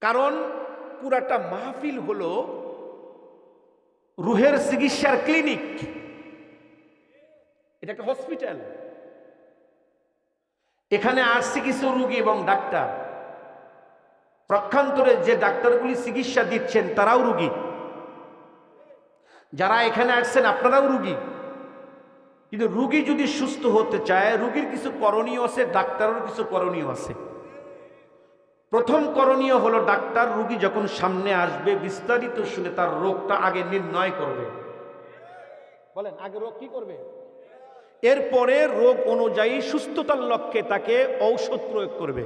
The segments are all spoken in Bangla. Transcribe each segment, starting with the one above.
কারণ পুরাটা মাহফিল হলো রুহের চিকিৎসার ক্লিনিক। এটা একটা হসপিটাল। এখানে আসছে কিছু রুগী এবং ডাক্তার। প্রক্ষান্তরে যে ডাক্তারগুলি চিকিৎসা দিচ্ছেন তারাও রুগী। যারা এখানে আসছেন আপনারাও রুগী। কিন্তু রুগী যদি সুস্থ হতে চায়, রুগীর কিছু করণীয় আছে ডাক্তারের কিছু করণীয় আছে। প্রথম করণীয় হলো ডাক্তার রুগী যখন সামনে আসবে, বিস্তারিত শুনে তার রোগটা আগে নির্ণয় করবে। বলেন, আগে রোগ কি করবে? এরপরে রোগ অনুযায়ী সুস্থতার লক্ষ্যে তাকে ঔষধ প্রয়োগ করবে।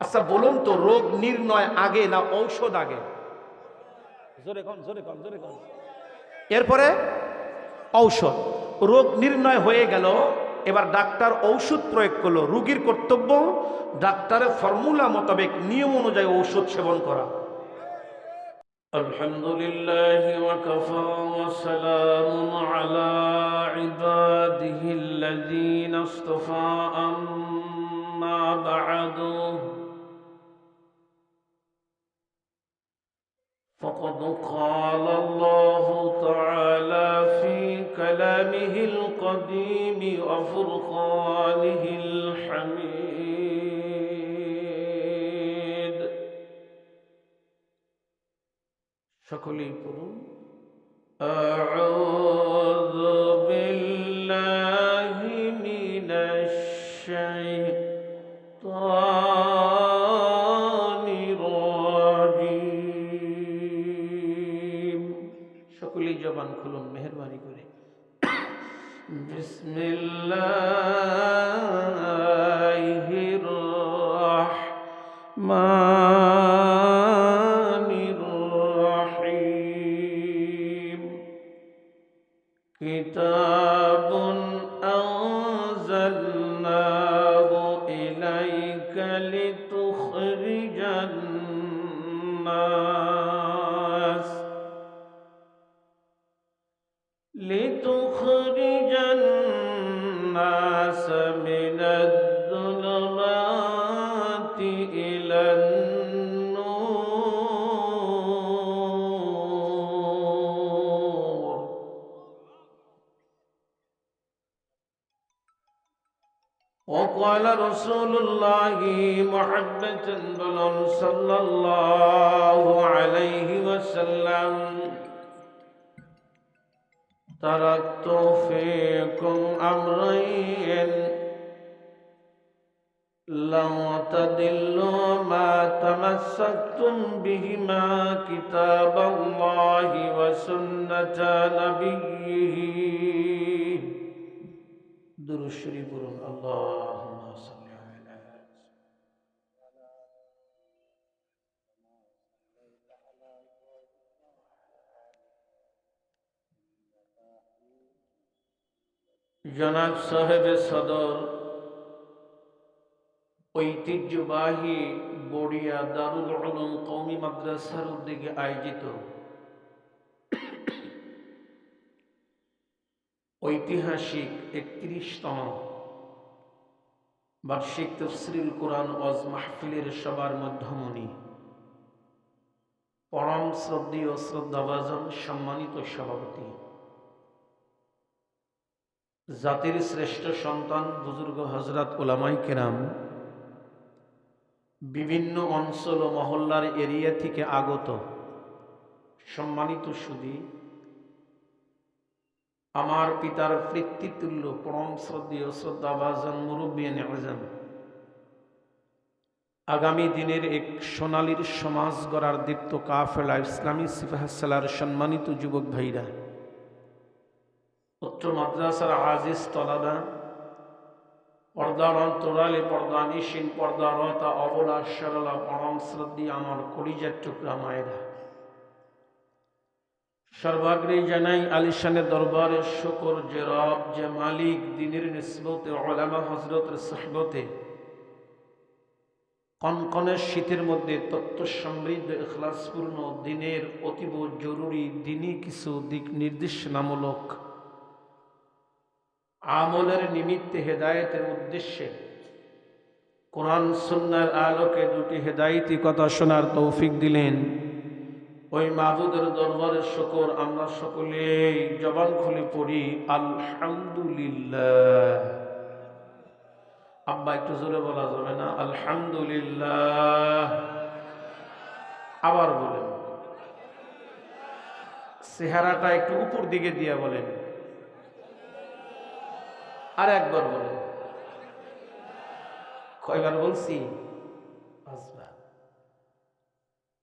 আচ্ছা বলুন তো, রোগ নির্ণয় আগে না ঔষধ আগে? জোরে কন জোরে কন জোরে কন। এরপরে ঔষধ। রোগ নির্ণয় হয়ে গেল এবার ডাক্তার ঔষধ প্রয়োগ করলো রুগীর কর্তব্য ডাক্তারের ফর্মুলা মোতাবেক নিয়ম অনুযায়ী ঔষধ সেবন করা الحمد لله وكفى وسلام على عباده الذين اصطفى أما بعد فقد قال الله تعالى في كلامه القديم وفرقانه الحميد شكلي أعوذ وقال رسول الله محمد بن صلى الله عليه وسلم. تركت فيكم أمرين. لو تدلوا ما تمسكتم بهما كتاب الله وسنة نبيه. درود الشريف اللهم জনাব সাহেবের সদর ঐতিহ্যবাহী বড়িয়া দারুল উলুম কৌমি মাদ্রাসার উদ্যোগে আয়োজিত ঐতিহাসিক একত্রিশতম বার্ষিক তফসিল কোরআন ওয়াজ মাহফিলের সবার মধ্যমণি পরম শ্রদ্ধীয় শ্রদ্ধাভাজন সম্মানিত সভাপতি জাতির শ্রেষ্ঠ সন্তান বুজুর্গ হজরত ওলামাই কেরাম বিভিন্ন অঞ্চল ও মহল্লার এরিয়া থেকে আগত সম্মানিত সুদী, আমার পিতার পৃথিতুল্য পরম শ্রদ্ধীয় শ্রদ্ধাভাজন মুরব্বিয়ান আজম। আগামী দিনের এক সোনালীর সমাজ গড়ার দীপ্ত কাফেলা ইসলামী সিফাহাসালার সম্মানিত যুবক ভাইরা উচ্চ মাদ্রাসার আজিজ তলাদা, পর্দার অন্তরালে পর্দা নিশিন, পর্দা রতা অবলা সরলা পরম শ্রদ্ধি আমার কলিজার টুকরা মায়েরা। সর্বাগ্রে জানাই আলিশানের দরবারে শুকর যে রব, যে মালিক, দিনের নিসবতে, ওলামা হজরতের সহবতে। কনকনের শীতের মধ্যে তত্ত্ব সমৃদ্ধ এখলাসপূর্ণ দিনের অতীব জরুরি, দিনই কিছু দিক নির্দেশনামূলক। আমলের নিমিত্তে হেদায়েতের উদ্দেশ্যে কোরআন সুন্নার আলোকে দুটি হেদাইতি কথা শোনার তৌফিক দিলেন। ওই মাহবুদের দরবারের শকর, আমরা সকলেই জবান খুলে পড়ি, আলহামদুলিল্লাহ। আব্বা, একটু জোরে বলা যাবে না? আলহামদুলিল্লাহ। আবার বলেন। চেহারাটা একটু উপর দিকে দিয়ে বলেন। আর একবার বলেন কয়বার বলছি?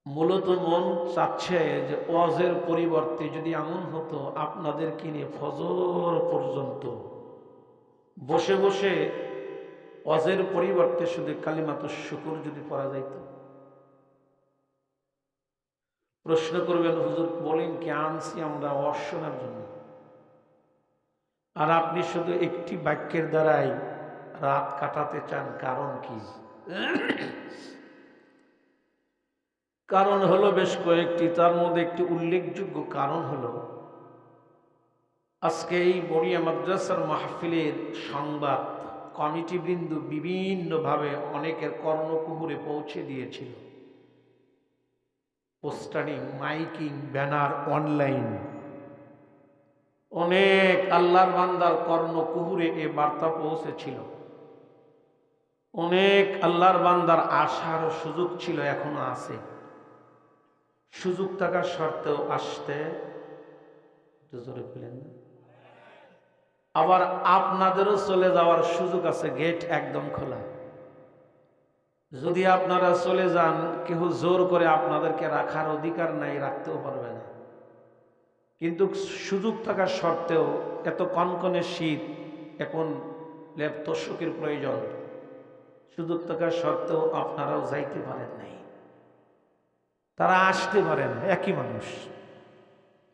মূলত মন চাচ্ছে যে ওয়াজের পরিবর্তে যদি এমন হতো আপনাদের কিনে ফজর পর্যন্ত বসে বসে ওয়াজের পরিবর্তে শুধু কালিমাত শুকুর যদি পড়া যাইত। প্রশ্ন করবেন, হুজুর বলেন কি, আনছি আমরা ওয়াজ জন্য। আর আপনি শুধু একটি বাক্যের দ্বারাই রাত কাটাতে চান, কারণ কি? কারণ হলো বেশ কয়েকটি, তার মধ্যে একটি উল্লেখযোগ্য কারণ হলো, আজকে এই বড়িয়া মাদ্রাসার মাহফিলের সংবাদ কমিটিবৃন্দ বিভিন্নভাবে অনেকের কর্ণকুহুরে পৌঁছে দিয়েছিল। Postering, miking, banner, online. অনেক আল্লাহর বান্দার কর্ণকুহুরে এ বার্তা পৌঁছেছিল। অনেক আল্লাহর বান্দার আসার সুযোগ ছিল, এখনও আছে। সুযোগ থাকার সত্ত্বেও আসতে জোরে পেলেন আবার আপনাদেরও চলে যাওয়ার সুযোগ আছে, গেট একদম খোলা। যদি আপনারা চলে যান কেউ জোর করে আপনাদেরকে রাখার অধিকার নাই, রাখতেও পারবে না। কিন্তু সুযোগ থাকার সত্ত্বেও এত কনকনে শীত এখন লেপ তোষকের প্রয়োজন। সুযোগ থাকার সত্ত্বেও আপনারাও যাইতে পারেন নাই। তারা আসতে পারেন, একই মানুষ।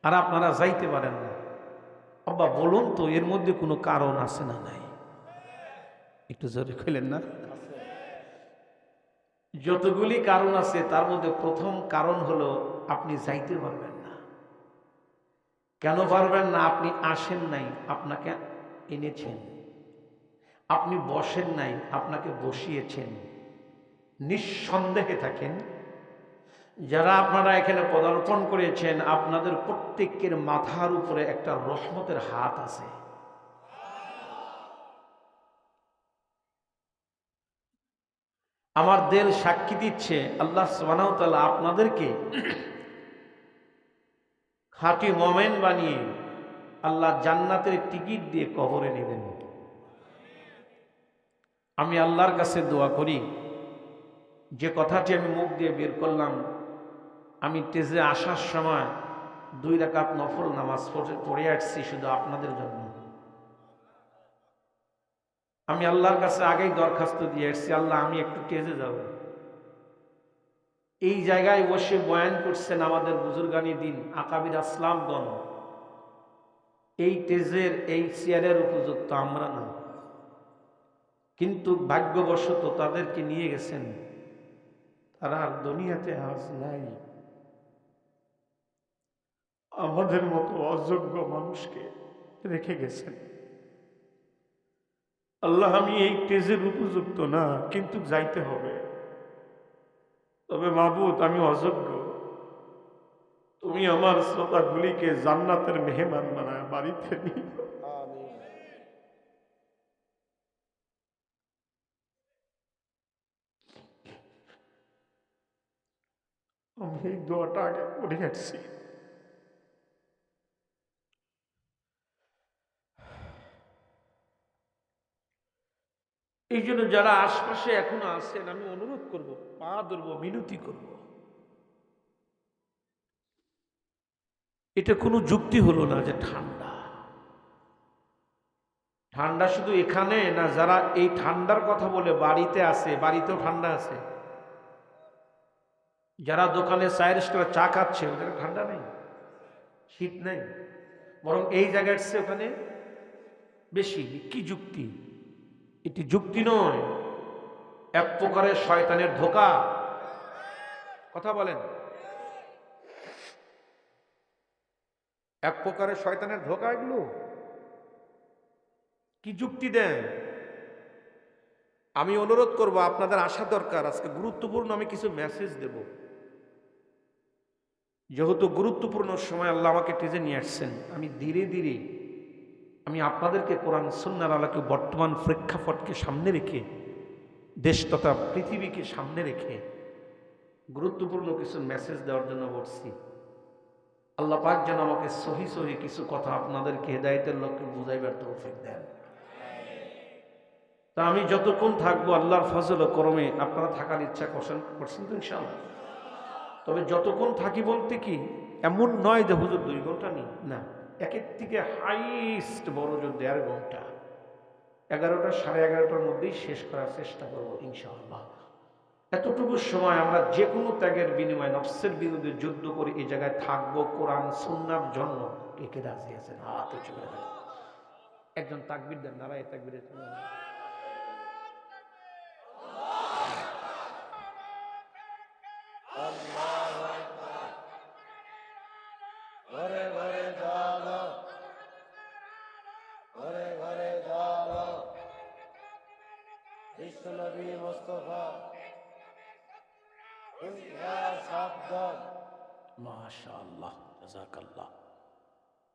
আর আপনারা যাইতে পারেন না। আব্বা, বলুন তো, এর মধ্যে কোনো কারণ আছে না নাই? একটু জোরে কইলেন না? যতগুলি কারণ আছে, তার মধ্যে প্রথম কারণ হলো আপনি যাইতে পারবেন কেন পারবেন না? আপনি আসেন নাই, আপনাকে এনেছেন। আপনি বসেন নাই, আপনাকে বসিয়েছেন। নিঃসন্দেহে থাকেন। যারা আপনারা এখানে পদার্পণ করেছেন, আপনাদের প্রত্যেকের মাথার উপরে একটা রহমতের হাত আছে। আমার দেল সাক্ষী দিচ্ছে, আল্লাহ সোবানাউতালা আপনাদেরকে খাঁটি মোমেন বানিয়ে আল্লাহ জান্নাতের টিকিট দিয়ে কবরে নেবেন। আমি আল্লাহর কাছে দোয়া করি, যে কথাটি আমি মুখ দিয়ে বের করলাম, আমি তেজে আসার সময় দুই রাকাত নফল নামাজ পড়ে- পড়ে আসছি শুধু আপনাদের জন্য। আমি আল্লাহর কাছে আগেই দরখাস্ত দিয়ে আসছি, আল্লাহ আমি একটু তেজে যাব। এই জায়গায় বসে বয়ান করছেন আমাদের বুজুর্গানি দিন, আকাবির আসলামগণ এই তেজের, এই চেয়ারের উপযুক্ত আমরা না। কিন্তু ভাগ্যবশত তাদেরকে নিয়ে গেছেন। তারা আর দুনিয়াতে আজ নাই। আমাদের মতো অযোগ্য মানুষকে রেখে গেছেন। আল্লাহ, আমি এই তেজের উপযুক্ত না, কিন্তু যাইতে হবে। তবে মাবুদ, আমি অযোগ্য। তুমি আমার শ্রোতাগুলিকে জান্নাতের মেহমান বানায় বাড়িতে আমি এই দোয়াটা আগে পড়ে আসছি। এই জন্য যারা আশপাশে এখনও আছেন, আমি অনুরোধ করব, পা ধরবো, মিনতি করব। এটা কোনো যুক্তি হলো না যে ঠান্ডা। ঠান্ডা শুধু এখানে না, যারা এই ঠান্ডার কথা বলে বাড়িতে আছে, বাড়িতেও ঠান্ডা আছে। যারা দোকানে চায়ের স্টোরে চা খাচ্ছে, ওদের ঠান্ডা নেই, শীত নেই। বরং এই জায়গার চেয়ে ওখানে বেশি, কি যুক্তি? এটি যুক্তি নয়। এক প্রকারের শয়তানের ধোকা। কথা বলেন। এক প্রকারের শয়তানের ধোকা এগুলো? কি যুক্তি দেন? আমি অনুরোধ করব, আপনাদের আসা দরকার। আজকে গুরুত্বপূর্ণ আমি কিছু মেসেজ দেব। যেহেতু গুরুত্বপূর্ণ সময় আল্লাহ আমাকে টেজে নিয়ে আসছেন, আমি ধীরে ধীরে আমি আপনাদেরকে কোরআন সন্ন্যার আলাকে বর্তমান প্রেক্ষাপটকে সামনে রেখে, দেশ তথা পৃথিবীকে সামনে রেখে গুরুত্বপূর্ণ কিছু মেসেজ দেওয়ার জন্য বলছি আল্লাহ পাক যেন আমাকে সহি সহি কিছু কথা আপনাদেরকে হেদায়তের লক্ষ্যে বুঝাইবার তৌফিক দেন। তা আমি যতক্ষণ থাকব আল্লাহর ফজল ও করমে আপনারা থাকার ইচ্ছা করছেন করছেন তো ইনশাআল্লাহ। তবে যতক্ষণ থাকি বলতে কি, এমন নয় যে হুজুর দুই ঘণ্টা নেই। না। একের থেকে হাইস্ট বড় জোর দেড় ঘণ্টা এগারোটা, সাড়ে এগারোটার মধ্যেই শেষ করার চেষ্টা করব ইনশাআল্লাহ। এতটুকু সময় আমরা যে কোনো ত্যাগের বিনিময়ে, নফসের বিরুদ্ধে যুদ্ধ করে এই জায়গায় থাকব, কোরআন, সুন্নার জন্য। কে কে রাজি আছেন? হাত একজন তাকবির দেন নারায় তাকবির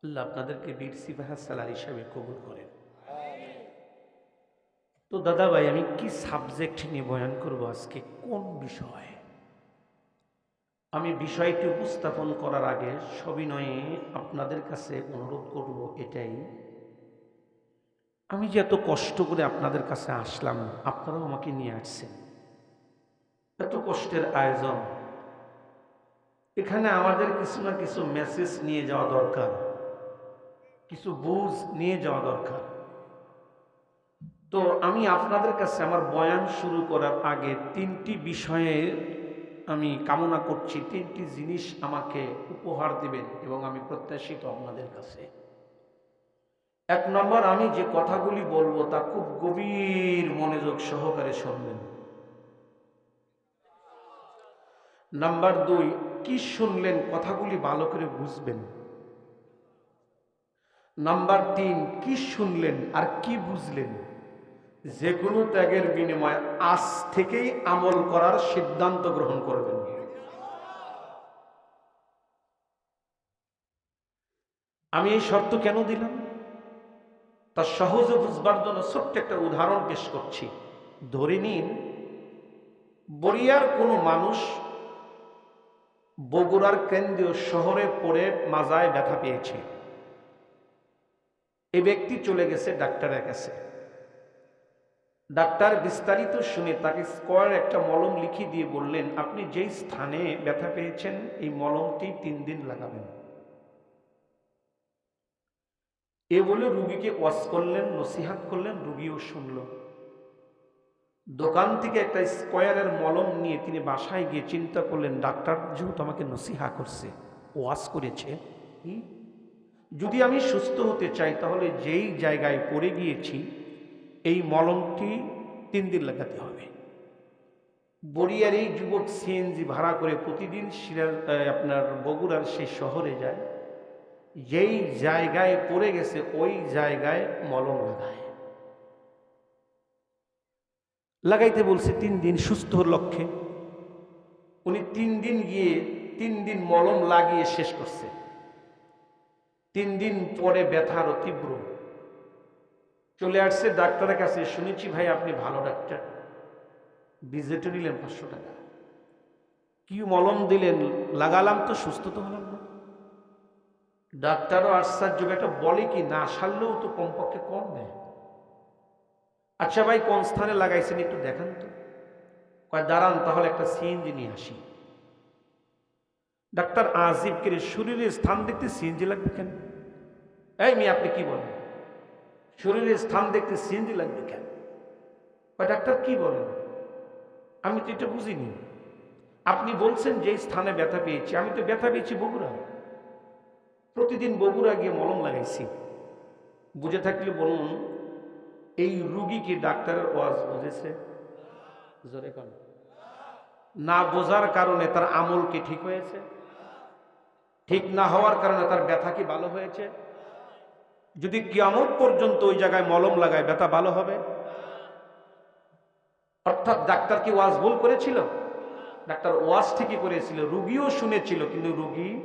আল্লাহ আপনাদেরকে বীর সিপাহা সালার হিসাবে কবুল করেন। তো দাদা ভাই আমি কি সাবজেক্ট নিয়ে বয়ান করব আজকে? কোন বিষয়? আমি বিষয়টি উপস্থাপন করার আগে সবিনয়ে আপনাদের কাছে অনুরোধ করব এটাই। আমি যে এত কষ্ট করে আপনাদের কাছে আসলাম আপনারাও আমাকে নিয়ে আসছেন। এত কষ্টের আয়োজন। এখানে আমাদের কিছু না কিছু মেসেজ নিয়ে যাওয়া দরকার। কিছু বুঝ নিয়ে যাওয়া দরকার। তো আমি আপনাদের কাছে আমার বয়ান শুরু করার আগে তিনটি বিষয়ে আমি কামনা করছি। তিনটি জিনিস আমাকে উপহার দিবেন এবং আমি প্রত্যাশিত আপনাদের কাছে। এক নম্বর, আমি যে কথাগুলি বলব তা খুব গভীর মনোযোগ সহকারে শুনবেন। নাম্বার দুই, কি শুনলেন, কথাগুলি ভালো করে বুঝবেন। নাম্বার তিন, কি শুনলেন আর কি বুঝলেন? যে কোনো ত্যাগের বিনিময়ে আজ থেকেই আমল করার সিদ্ধান্ত গ্রহণ করবেন। আমি এই শর্ত কেন দিলাম? তা সহজে বুঝবার জন্য ছোট্ট একটা উদাহরণ পেশ করছি। ধরে নিন, বরিয়ার কোনো মানুষ বগুড়ার কেন্দ্রীয় শহরে পড়ে মাজায় ব্যথা পেয়েছে। এ ব্যক্তি চলে গেছে ডাক্তারের কাছে। ডাক্তার বিস্তারিত শুনে তাকে স্কোয়ার একটা মলম লিখে দিয়ে বললেন, আপনি যেই স্থানে ব্যথা পেয়েছেন, এই মলমটি তিন দিন লাগাবেন। এ বলে রুগীকে ওয়াশ করলেন, নসিহাত করলেন, রুগীও শুনল। দোকান থেকে একটা স্কোয়ারের মলম নিয়ে তিনি বাসায় গিয়ে চিন্তা করলেন, ডাক্তার যেহেতু আমাকে নসিহা করছে, ওয়াশ করেছে যদি আমি সুস্থ হতে চাই, তাহলে যেই জায়গায় পড়ে গিয়েছি, এই মলমটি তিন দিন লাগাতে হবে। বরিয়ার এই যুবক সিএনজি ভাড়া করে প্রতিদিন সিরাজ আপনার বগুড়ার সেই শহরে যায়, যেই জায়গায় পড়ে গেছে, ওই জায়গায় মলম লাগায়। লাগাইতে বলছে তিন দিন সুস্থ লক্ষ্যে। উনি তিন দিন গিয়ে তিন দিন মলম লাগিয়ে শেষ করছে। তিন দিন পরে ব্যথা আরও তীব্র। চলে আসছে ডাক্তারের কাছে, শুনেছি ভাই আপনি ভালো ডাক্তার। ভিজিটে নিলেন পাঁচশো টাকা। কি মলম দিলেন, লাগালাম তো, সুস্থ তো হলাম না। ডাক্তারও আশ্চর্য একটা বলে কি, না সারলেও তো কমপক্ষে কম দেয় আচ্ছা ভাই, কোন স্থানে লাগাইছেন একটু দেখান তো। কয়, দাঁড়ান, তাহলে একটা সিএনজি নিয়ে আসি। ডাক্তার আজিব করে শরীরের স্থান দেখতে সিএনজি লাগবে কেন? এই মেয়ে, আপনি কি বলেন? শরীরের স্থান দেখতে সিএনজি লাগবে কেন? বা ডাক্তার কি বলেন? আমি তো এটা বুঝিনি। আপনি বলছেন যে স্থানে ব্যথা পেয়েছি। আমি তো ব্যথা পেয়েছি বগুড়া। প্রতিদিন বগুড়া গিয়ে মলম লাগাইছি। বুঝে থাকলে বলুন, এই রুগী কি ডাক্তারের ওয়াজ বুঝেছে? না বোঝার কারণে তার আমল কি ঠিক হয়েছে? ঠিক না হওয়ার কারণে তার ব্যথা কি ভালো হয়েছে? যদি কিয়ামত পর্যন্ত ওই জায়গায় মলম লাগায়, ব্যথা ভালো হবে? অর্থাৎ ডাক্তার কি ওয়াজ ভুল করেছিল? ডাক্তার ওয়াজ ঠিকই করেছিল, রুগীও শুনেছিল, কিন্তু রুগী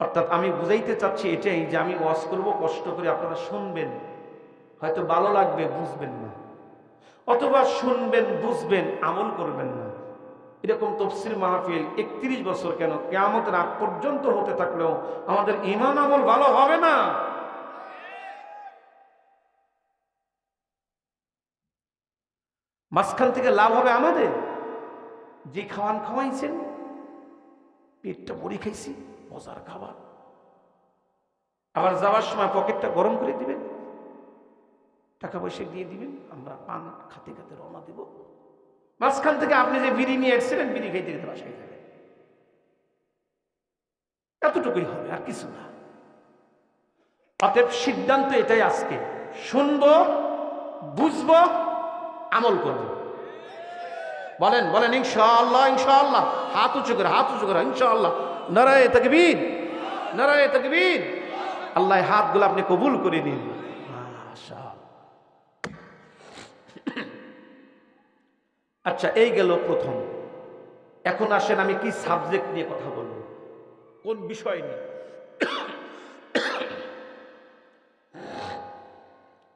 অর্থাৎ আমি বুঝাইতে চাচ্ছি এটাই যে আমি ওয়াজ করব, কষ্ট করে আপনারা শুনবেন। হয়তো ভালো লাগবে, বুঝবেন না। অথবা শুনবেন, বুঝবেন, আমল করবেন না। এরকম তফসিল মাহফিল একত্রিশ বছর কেন? কেয়ামতের আগ পর্যন্ত হতে থাকলেও আমাদের ইমান আমল ভালো হবে না। মাঝখান থেকে লাভ হবে আমাদের। যে খাওয়ান খাওয়াইছেন, পেটটা ভরি খাইছি, মজার খাবার। আবার যাওয়ার সময় পকেটটা গরম করে দিবেন, টাকা পয়সা দিয়ে দিবেন, আমরা পান খাতে খাতে রওনা দিব। মাঝখান থেকে আপনি যে বিড়ি নিয়ে এসেছিলেন, বিড়ি খাইতে খেতে বাসায় যাবেন। এতটুকুই হবে, আর কিছু না। অতএব সিদ্ধান্ত এটাই আজকে। শুনব, বুঝব, আমল করব। বলেন বলেন, ইনশাআল্লাহ ইনশাআল্লাহ। হাত উঁচু করে, হাত উঁচু করে, ইনশাআল্লাহ। নারায় তকবীর নারায় তকবীর। আল্লাহ হাতগুলো আপনি কবুল করে নিন। মাশাআল্লাহ। আচ্ছা এই গেল প্রথম। এখন আসেন আমি কি সাবজেক্ট নিয়ে কথা বলব? কোন বিষয় নিয়ে?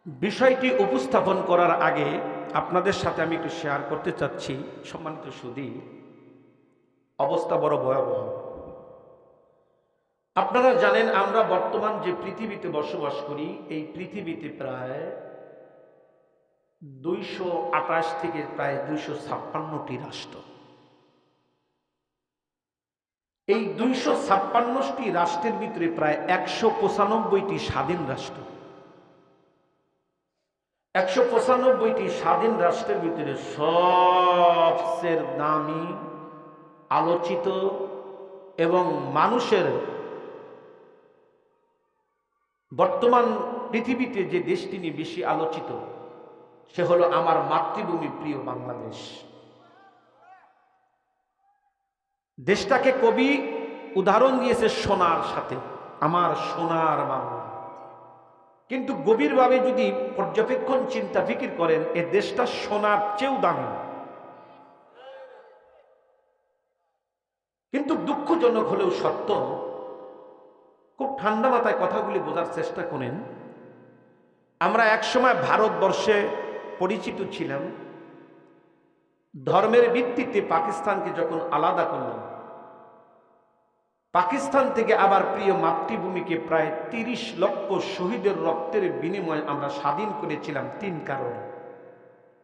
বিষয়টি উপস্থাপন করার আগে আপনাদের সাথে আমি একটু শেয়ার করতে চাচ্ছি সম্মানিত সুদী অবস্থা বড় ভয়াবহ। আপনারা জানেন আমরা বর্তমান যে পৃথিবীতে বসবাস করি এই পৃথিবীতে প্রায় দুইশো আঠাশ থেকে প্রায় দুইশো ছাপ্পান্নটি রাষ্ট্র। এই দুইশো ছাপ্পান্নটি রাষ্ট্রের ভিতরে প্রায় একশো পঁচানব্বইটি স্বাধীন রাষ্ট্র। একশো পঁচানব্বইটি স্বাধীন রাষ্ট্রের ভিতরে সবচেয়ে দামি, আলোচিত এবং মানুষের বর্তমান পৃথিবীতে যে দেশটি নিয়ে বেশি আলোচিত সে হলো আমার মাতৃভূমি, প্রিয় বাংলাদেশ। দেশটাকে কবি উদাহরণ দিয়েছে সোনার সাথে, আমার সোনার বাংলা। কিন্তু গভীরভাবে যদি পর্যবেক্ষণ চিন্তা ফিকির করেন, এ দেশটা সোনার চেয়েও দামি। কিন্তু দুঃখজনক হলেও সত্য, খুব ঠান্ডা মাথায় কথাগুলি বোঝার চেষ্টা করেন। আমরা একসময় ভারতবর্ষে পরিচিত ছিলাম। ধর্মের ভিত্তিতে পাকিস্তানকে যখন আলাদা করলাম পাকিস্তান থেকে আবার প্রিয় মাতৃভূমিকে প্রায় তিরিশ লক্ষ শহীদের রক্তের বিনিময়ে আমরা স্বাধীন করেছিলাম তিন কারণে।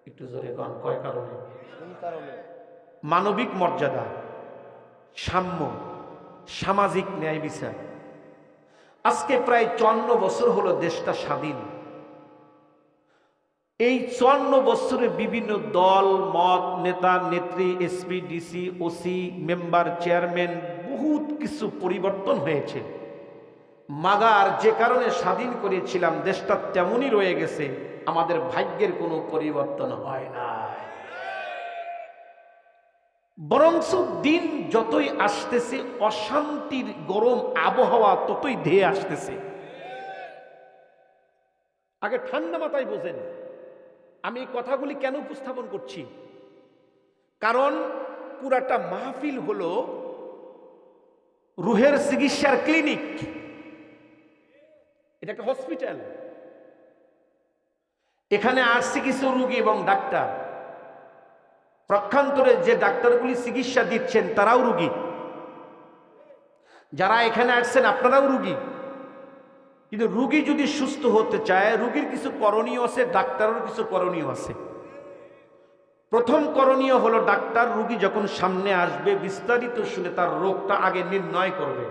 একটু জোরে কন কয় কারণে? মানবিক মর্যাদা সাম্য সামাজিক ন্যায় বিচার। আজকে প্রায় চন্ন বছর হলো দেশটা স্বাধীন। এই চুয়ান্ন বছরে বিভিন্ন দল, মত, নেতা, নেত্রী SP DC OC member chairman বহুত কিছু পরিবর্তন হয়েছে। মাগার যে কারণে স্বাধীন করেছিলাম, দেশটা তেমনই রয়ে গেছে, আমাদের ভাগ্যের কোনো পরিবর্তন হয় না। বরঞ্চ দিন যতই আসতেছে, অশান্তির গরম আবহাওয়া ততই ধেয়ে আসতেছে। আগে ঠান্ডা মাথায় বোঝেন। আমি কথাগুলি কেন উপস্থাপন করছি? কারণ পুরাটা মাহফিল হলো রুহের চিকিৎসার ক্লিনিক। এটা একটা হসপিটাল। এখানে আসছে কিছু রুগী এবং ডাক্তার। প্রক্ষান্তরে যে ডাক্তারগুলি চিকিৎসা দিচ্ছেন, তারাও রুগী। যারা এখানে আসছেন, আপনারাও রুগী। কিন্তু রুগী যদি সুস্থ হতে চায়, রুগীর কিছু করণীয় আছে ডাক্তারের কিছু করণীয় আছে। প্রথম করণীয় হলো ডাক্তার, রুগী যখন সামনে আসবে, বিস্তারিত শুনে তার রোগটা আগে নির্ণয় করবে।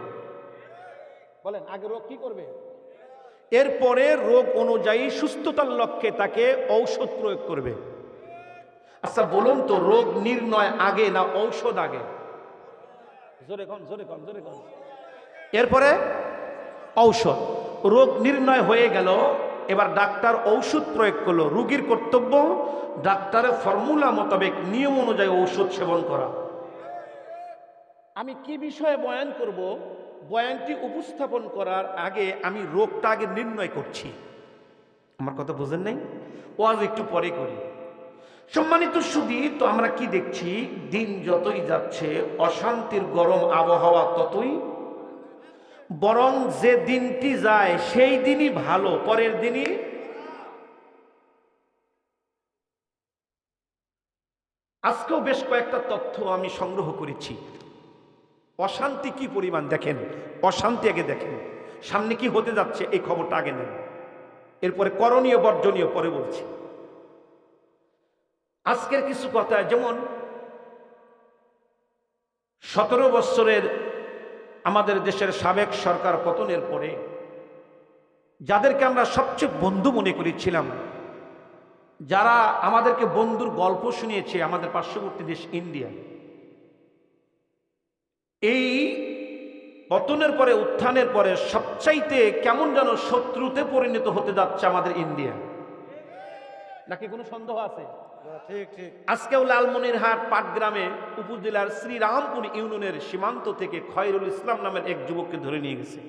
বলেন, আগে রোগ কি করবে? এরপরে রোগ অনুযায়ী সুস্থতার লক্ষ্যে তাকে ঔষধ প্রয়োগ করবে। আচ্ছা বলুন তো, রোগ নির্ণয় আগে না ঔষধ আগে? জোরে এরপরে ঔষধ। রোগ নির্ণয় হয়ে গেল। এবার ডাক্তার ঔষধ প্রয়োগ করল। রুগীর কর্তব্য ডাক্তারের ফর্মুলা মোতাবেক নিয়ম অনুযায়ী ঔষধ সেবন করা। আমি কি বিষয়ে বয়ান করব? বয়ানটি উপস্থাপন করার আগে আমি রোগটা আগে নির্ণয় করছি। আমার কথা বুঝেন নাই? ও আজ একটু পরে করি। সম্মানিত সুদী তো আমরা কি দেখছি? দিন যতই যাচ্ছে, অশান্তির গরম আবহাওয়া ততই বরং যে দিনটি যায়, সেই দিনই ভালো, পরের দিনই আজকেও বেশ কয়েকটা তথ্য আমি সংগ্রহ করেছি। অশান্তি কি পরিমাণ দেখেন? অশান্তি আগে দেখেন। সামনে কি হতে যাচ্ছে, এই খবরটা আগে নেন। এরপরে করণীয়, বর্জনীয় পরে বলছি। আজকের কিছু কথা, যেমন সতেরো বৎসরের আমাদের দেশের সাবেক সরকার পতনের পরে যাদেরকে আমরা সবচেয়ে বন্ধু মনে করেছিলাম যারা আমাদেরকে বন্ধুর গল্প শুনিয়েছে আমাদের পার্শ্ববর্তী দেশ ইন্ডিয়া, এই পতনের পরে, উত্থানের পরে সবচাইতে কেমন যেন শত্রুতে পরিণত হতে যাচ্ছে আমাদের ইন্ডিয়া। নাকি কোনো সন্দেহ আছে? আজকেও লালমনিরহাট পাটগ্রামে উপজেলার শ্রীরামপুর ইউনিয়নের সীমান্ত থেকে খয়রুল ইসলাম নামের এক যুবককে ধরে নিয়ে গেছে।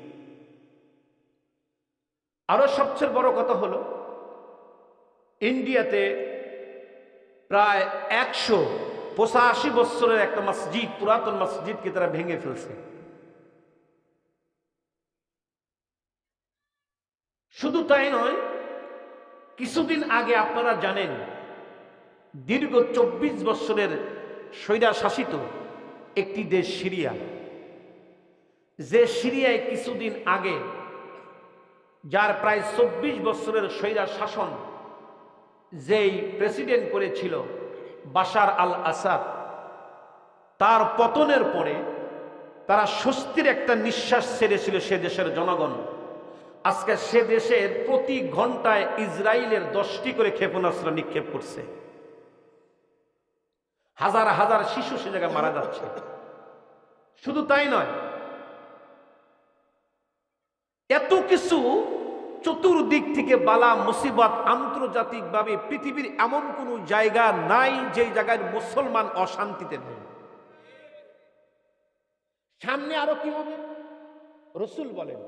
আরও সবচেয়ে বড় কথা হলো, ইন্ডিয়াতে প্রায় একশো পঁচাশি বছরের একটা মসজিদ, পুরাতন মসজিদকে তারা ভেঙে ফেলছে। শুধু তাই নয়, কিছুদিন আগে আপনারা জানেন দীর্ঘ চব্বিশ বৎসরের স্বৈরা শাসিত একটি দেশ সিরিয়া। যে সিরিয়ায় কিছুদিন আগে, যার প্রায় চব্বিশ বছরের স্বৈরা শাসন যেই প্রেসিডেন্ট করেছিল বাশার আল আসাদ তার পতনের পরে তারা স্বস্তির একটা নিঃশ্বাস ছেড়েছিল সে দেশের জনগণ। আজকে সে দেশের প্রতি ঘন্টায় ইসরায়েলের দশটি করে ক্ষেপণাস্ত্র নিক্ষেপ করছে। হাজার হাজার শিশু সে জায়গায় মারা যাচ্ছে। শুধু তাই নয়, এত কিছু চতুর্দিক থেকে বালা, মুসিবত আন্তর্জাতিকভাবে পৃথিবীর এমন কোনো জায়গা নাই যে জায়গায় মুসলমান অশান্তিতে নেই। সামনে আরও কি হবে? রসুল বলেন,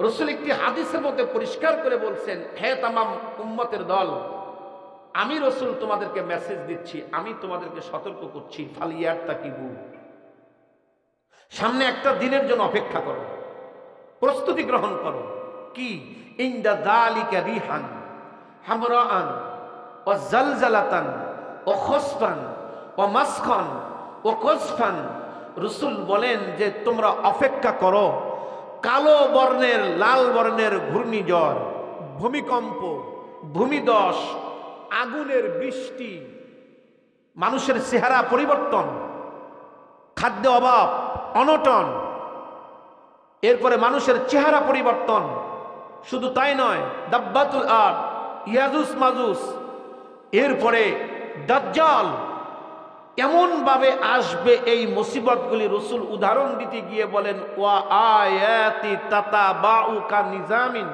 রসুল একটি হাদিসের মধ্যে পরিষ্কার করে বলছেন, হে তামাম উম্মতের দল আমি রসুল তোমাদেরকে মেসেজ দিচ্ছি, আমি তোমাদেরকে সতর্ক করছি ফালিয়ার তাকিবু সামনে একটা দিনের জন্য অপেক্ষা করো, প্রস্তুতি গ্রহণ করো। কি? ইন্দা দালিকা রিহান হামরান ও জালজালাতান, ও খসফান, ও মাসখান, ও কসফান রসুল বলেন যে, তোমরা অপেক্ষা করো, কালো বর্ণের, লাল বর্ণের ঘূর্ণিঝড়, ভূমিকম্প, ভূমিদশ আগুনের বৃষ্টি, মানুষের চেহারা পরিবর্তন, খাদ্য অভাব, অনটন, এরপরে মানুষের চেহারা পরিবর্তন, শুধু তাই নয়, দাব্বাতুল আর ইয়াজুস মাজুস, এরপরে দাজ্জাল, এমনভাবে আসবে এই মুসিবতগুলি রসুল উদাহরণ দিতে গিয়ে বলেন, ওয়া আয়াতি তাতা বা উকা নিজামিন,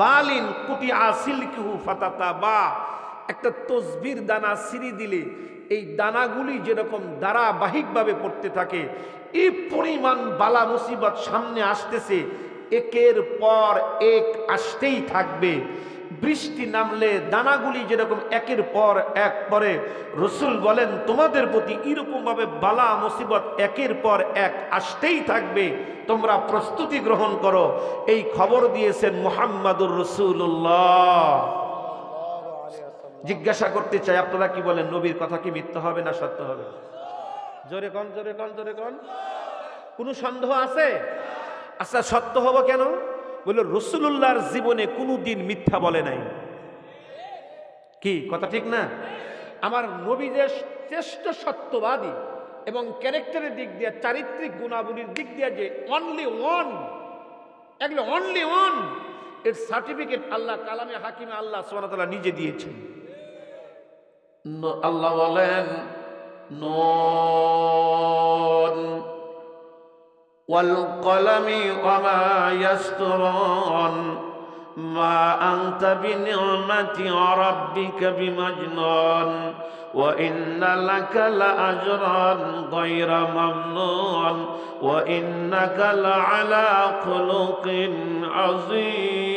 বালিন কুটি আসিলকিহু ফাতাতা বা একটা তসবির দানা সিঁড়ি দিলে এই দানাগুলি যেরকম ধারাবাহিকভাবে পড়তে থাকে এই পরিমাণ বালা মুসিবত সামনে আসতেছে, একের পর এক আসতেই থাকবে বৃষ্টি নামলে দানাগুলি যেরকম একের পর এক পরে রসুল বলেন, তোমাদের প্রতি এরকমভাবে বালা মুসিবত একের পর এক আসতেই থাকবে, তোমরা প্রস্তুতি গ্রহণ করো এই খবর দিয়েছেন মোহাম্মদুর রসুল্লাহ। জিজ্ঞাসা করতে চাই, আপনারা কি বলেন, নবীর কথা কি মিথ্যা হবে না সত্য হবে? জোরে কন জোরে কন জোরে কন। কোনো সন্দেহ আছে? আচ্ছা সত্য হব কেন? বলল রসুল্লাহর জীবনে কোনো দিন মিথ্যা বলে নাই। কি, কথা ঠিক না? আমার নবী যে শ্রেষ্ঠ সত্যবাদী এবং ক্যারেক্টারের দিক দিয়ে, চারিত্রিক গুণাবলীর দিক দিয়ে যে অনলি ওয়ান এগুলো অনলি ওয়ানের সার্টিফিকেট আল্লাহ, কালামে হাকিমে আল্লাহ সোনাতলা নিজে দিয়েছেন। আল্লাহ বলেন, নুন। ওয়াল কলমি ওয়ামা ইয়াসতুরুন। মা আনতা বিনি'মাতি রাব্বিকা বিমাজনুন। ওয়া ইন্না লাকা লাআজরান গায়রা মামনুন। ওয়া ইন্নাকা লাআলা খুলুকিন আযীম।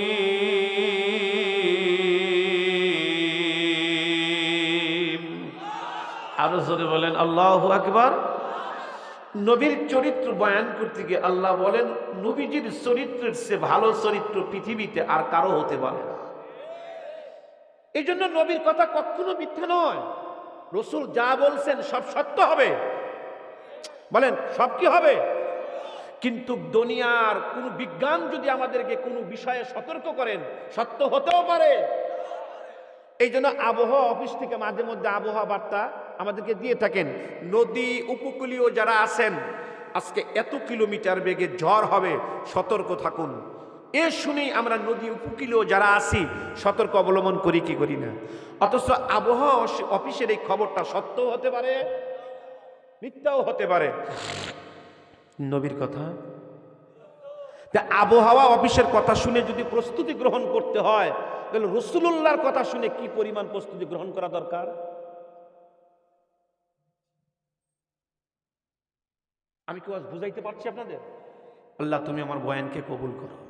আরও জোরে বলেন, আল্লাহ আকবার। নবীর চরিত্র বয়ান করতে গিয়ে আল্লাহ বলেন, নবীজির চরিত্রের সে ভালো চরিত্র পৃথিবীতে আর কারও হতে পারে না। এই জন্য নবীর কথা কখনো মিথ্যা নয়। রসুল যা বলছেন সব সত্য হবে। বলেন, সব কি হবে? কিন্তু দুনিয়ার কোন বিজ্ঞান যদি আমাদেরকে কোনো বিষয়ে সতর্ক করেন, সত্য হতেও পারে। এই জন্য আবহাওয়া অফিস থেকে মাঝে মধ্যে আবহাওয়া বার্তা আমাদেরকে দিয়ে থাকেন। নদী উপকূলীয় যারা আছেন, আজকে এত কিলোমিটার বেগে ঝড় হবে, সতর্ক থাকুন। এ শুনেই আমরা নদী উপকূলীয় যারা আসি সতর্ক অবলম্বন করি কি করি না? অথচ আবহাওয়া অফিসের এই খবরটা সত্য হতে পারে, মিথ্যাও হতে পারে। নবীর কথা? তা আবহাওয়া অফিসের কথা শুনে যদি প্রস্তুতি গ্রহণ করতে হয়, তাহলে রসুল্লাহর কথা শুনে কি পরিমাণ প্রস্তুতি গ্রহণ করা দরকার? আমি কি আজ বুঝাইতে পারছি আপনাদের? আল্লাহ তুমি আমার বয়ানকে কবুল করো।